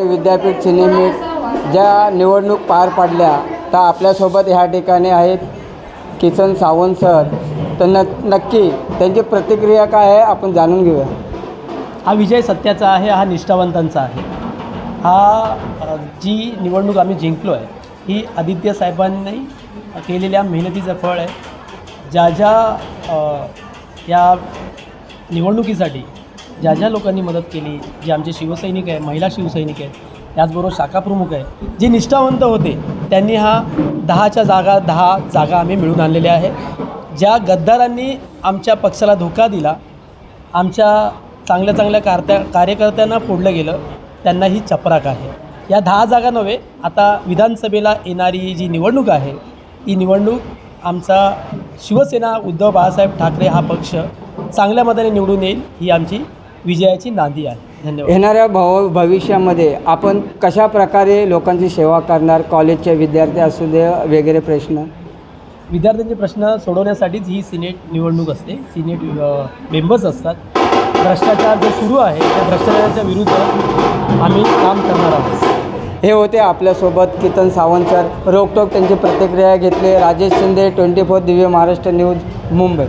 विद्यापीठ सिनेमीट ज्या निवडणूक पार पडल्या त्या आपल्यासोबत ह्या ठिकाणी आहेत किसन सावंत सर. तर न नक्की त्यांची प्रतिक्रिया काय आहे आपण जाणून घेऊया. हा विजय सत्याचा आहे हा निष्ठावंतांचा आहे. हा जी निवडणूक आम्ही जिंकलो आहे ही आदित्य साहेबांनी केलेल्या मेहनतीचं फळ आहे. ज्या ज्या या निवडणुकीसाठी ज्या ज्या लोकांनी मदत केली जे आमचे शिवसैनिक आहे महिला शिवसैनिक आहेत त्याचबरोबर शाखाप्रमुख आहे जे निष्ठावंत होते त्यांनी हा दहाच्या जागा दहा जागा आम्ही मिळून आणलेल्या आहे ज्या गद्दारांनी आमच्या पक्षाला धोका दिला आमच्या चांगल्या चांगल्या कार्त्या कार्यकर्त्यांना फोडलं गेलं त्यांना ही चपराक आहे. या दहा जागा नव्हे आता विधानसभेला येणारी जी निवडणूक आहे ती निवडणूक आमचा शिवसेना उद्धव बाळासाहेब ठाकरे हा पक्ष चांगल्या मताने निवडून येईल ही आमची विजयाची नांदी आहे. धन्यवाद. येणाऱ्या भव भविष्यामध्ये आपण कशा प्रकारे लोकांची सेवा करणार कॉलेजचे विद्यार्थी असू दे वगैरे प्रश्न? विद्यार्थ्यांचे प्रश्न सोडवण्यासाठीच ही सिनेट निवडणूक असते. सिनेट मेंबर्स असतात. भ्रष्टाचार जो सुरू आहे त्या भ्रष्टाचाराच्या विरुद्ध आम्ही काम करणार आहोत. हे होते आपल्यासोबत कितन सावंत सर रोकटोक त्यांची प्रतिक्रिया घेतली. Rajesh Shinde twenty four Divya Maharashtra news Mumbai.